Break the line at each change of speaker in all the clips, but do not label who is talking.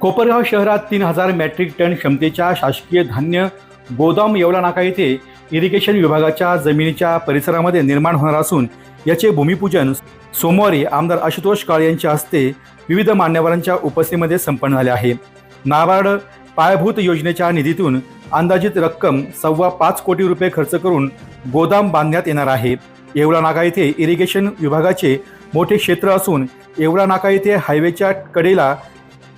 कोपरगाव शहरात तीन हजार मेट्रिक टन क्षमतेच्या शासकीय धान्य गोदाम येवला नाका येथे इरिगेशन विभागाच्या जमिनीच्या परिसरामध्ये निर्माण होणार असून याचे भूमिपूजन सोमवारी आमदार आशुतोष काळे यांच्या हस्ते विविध मान्यवरांच्या उपस्थितीमध्ये संपन्न झाले आहे. नाबार्ड पायाभूत योजनेच्या निधीतून अंदाजित रक्कम सव्वा पाच कोटी रुपये खर्च करून गोदाम बांधण्यात येणार आहे. येवला नाका येथे इरिगेशन विभागाचे मोठे क्षेत्र असून येवला नाका येथे हायवेच्या कडेला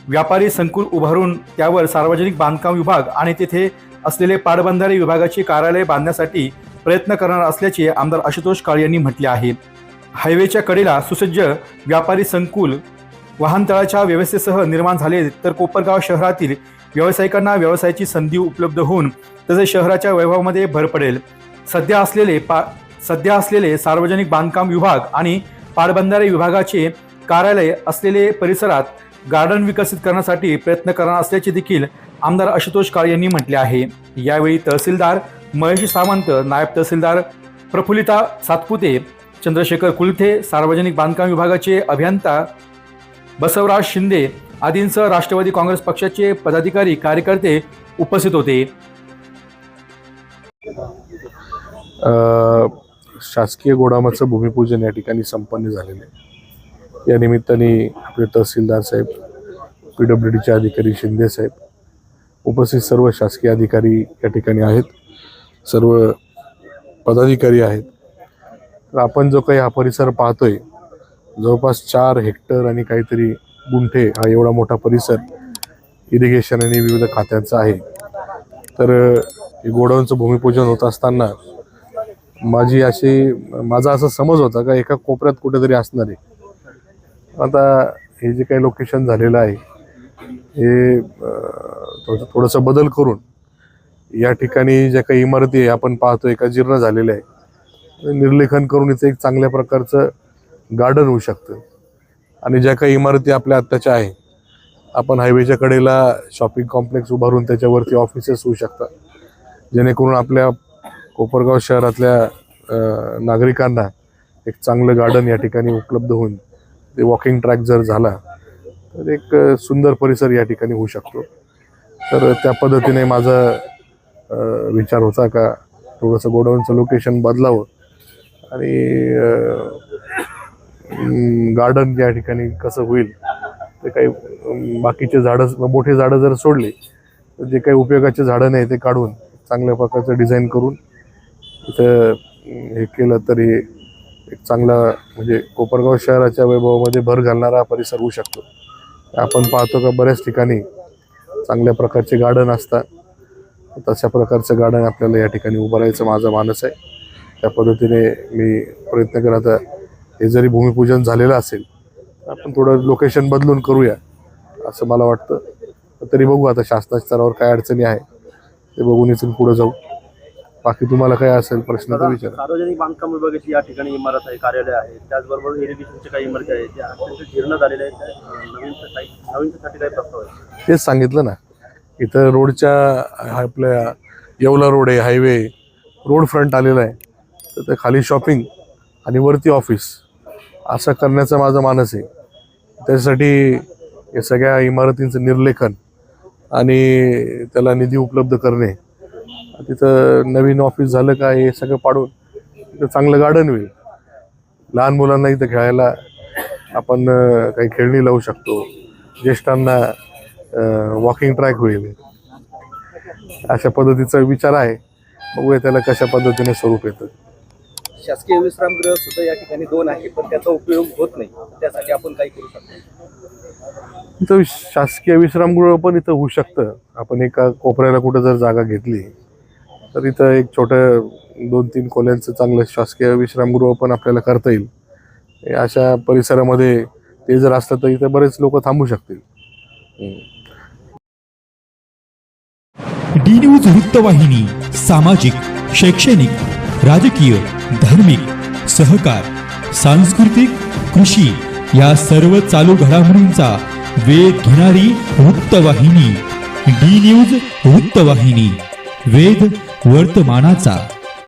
व्यापारी संकुल उभारून त्यावर सार्वजनिक बांधकाम विभाग आणि तेथे असलेले पाटबंधारे विभागाचे कार्यालय बांधण्यासाठी प्रयत्न करणार असल्याचे आमदार आशुतोष काळे यांनी म्हटले आहे. हायवेच्या कडेला सुसज्ज व्यापारी संकुल वाहनतळाच्या व्यवस्थेसह निर्माण झाले तर कोपरगाव शहरातील व्यावसायिकांना व्यवसायाची संधी उपलब्ध होऊन तसेच शहराच्या वैभवामध्ये भर पडेल. सध्या असलेले पा सध्या असलेले सार्वजनिक बांधकाम विभाग आणि पाटबंधारे विभागाचे कार्यालय असलेले परिसरात गार्डन विकसित करण्यासाठी प्रयत्न करणार असल्याचे देखील आमदार आशुतोष काळे यांनी म्हटले आहे. यावेळी तहसीलदार महेश सावंत नायब तहसीलदार प्रफुल्लिता सातपुते चंद्रशेखर कुलथे सार्वजनिक बांधकाम विभागाचे अभियंता बसवराज शिंदे आदींसह राष्ट्रवादी काँग्रेस पक्षाचे पदाधिकारी कार्यकर्ते उपस्थित होते.
शासकीय गोडामाचं भूमिपूजन या ठिकाणी संपन्न झालेलं आहे. या निमित्ताने आपले तहसीलदार साहेब पी डब्ल्यू डीचे अधिकारी शिंदे साहेब उपस्थित सर्व शासकीय अधिकारी या ठिकाणी आहेत. सर्व पदाधिकारी आहेत. तर आपण जो काही हा परिसर पाहतोय जवळपास चार हेक्टर आणि काहीतरी गुंठे हा एवढा मोठा परिसर इरिगेशन आणि विविध खात्यांचा आहे. तर हे गोडाऊनचं भूमिपूजन होत असताना माझी अशी माझा असा समज होता का एका कोपऱ्यात कुठेतरी असणार आहे आता हे जे काही लोकेशन झालेलं आहे हे थोडं थोडंसं बदल करून या ठिकाणी ज्या काही इमारती आहे आपण पाहतोय का जीर्ण झालेल्या आहे निर्लेखन करून इथे एक चांगल्या प्रकारचं गार्डन होऊ शकतं. आणि ज्या काही इमारती आपल्या आत्ताच्या आहे आपण हायवेच्या कडेला शॉपिंग कॉम्प्लेक्स उभारून त्याच्यावरती ऑफिसेस होऊ शकतात. जेणेकरून आपल्या कोपरगाव शहरातल्या नागरिकांना एक चांगलं गार्डन या ठिकाणी उपलब्ध होऊन ते वॉकिंग ट्रॅक जर झाला तर एक सुंदर परिसर या ठिकाणी होऊ शकतो. तर त्या पद्धतीने माझा विचार होता का थोडंसं गोडाऊनचं लोकेशन बदलावं आणि गार्डन या ठिकाणी कसं होईल ते काही बाकीचे झाडं मोठे झाडं जर सोडले तर जे काही उपयोगाचे झाडं नाही ते काढून चांगल्या प्रकारचं डिझाईन करून तिथं हे केलं तरी एक चांगला म्हणजे कोपरगाव शहराच्या वैभवामध्ये भर घालणारा हा परिसर होऊ शकतो. आपण पाहतो का बऱ्याच ठिकाणी चांगल्या प्रकारचे गार्डन असतात. तशा प्रकारचं गार्डन आपल्याला या ठिकाणी उभारायचं माझा मानस आहे. त्या पद्धतीने मी प्रयत्न करत हे जरी भूमिपूजन झालेलं असेल आपण थोडं लोकेशन बदलून करूया असं मला वाटतं. तरी बघू आता शासनाच्या स्तरावर काय अडचणी आहे ते बघून इथून पुढे जाऊ. बाकी तुम्हाला काय असेल प्रश्न तर विचारा.
सार्वजनिक बांधकाम विभागाची या ठिकाणी इमारत आहे कार्यालय आहे. त्याचबरोबर इरिगेशनच्या काही इमारती आहेत ज्या अत्यंत जीर्ण झालेल्या आहेत. त्या, नवीनसाठी नवीनसाठी काही प्रस्ताव आहे
तेच सांगितलं ना इथं रोडच्या आपल्या येवला रोड आहे हायवे रोड फ्रंट आलेला आहे. तर ते खाली शॉपिंग आणि वरती ऑफिस असं करण्याचा माझा मानस आहे. त्याच्यासाठी या सगळ्या इमारतींचं निर्लेखन आणि त्याला निधी उपलब्ध करणे तिथं नवीन ऑफिस झालं का हे सगळं पाडून तिथं चांगलं गार्डन होईल. लहान मुलांना इथं खेळायला आपण काही खेळणी लावू शकतो. ज्येष्ठांना वॉकिंग ट्रॅक होईल. अशा पद्धतीचा विचार आहे. बघूया त्याला कशा पद्धतीने स्वरूप येतं.
शासकीय विश्रामगृह सुद्धा या ठिकाणी दोन आहे पण त्याचा उपयोग होत नाही. त्यासाठी आपण काही करू शकतो.
इथं शासकीय विश्रामगृह पण इथं होऊ शकतं. आपण एका कोपऱ्याला कुठं जर जागा घेतली तर इथं एक छोटं दोन तीन खोल्यांचं चांगलं शासकीय विश्रामगृह पण आपल्याला करता येईल. अशा परिसरामध्ये ते जर असलं तर इथं बरेच लोक थांबू शकतील.
डी न्यूज वृत्तवाहिनी सामाजिक शैक्षणिक राजकीय धार्मिक सहकार सांस्कृतिक कृषी या सर्व चालू घडामोडींचा वेध घेणारी वृत्तवाहिनी डी न्यूज वृत्तवाहिनी वेध वर्तमानाचा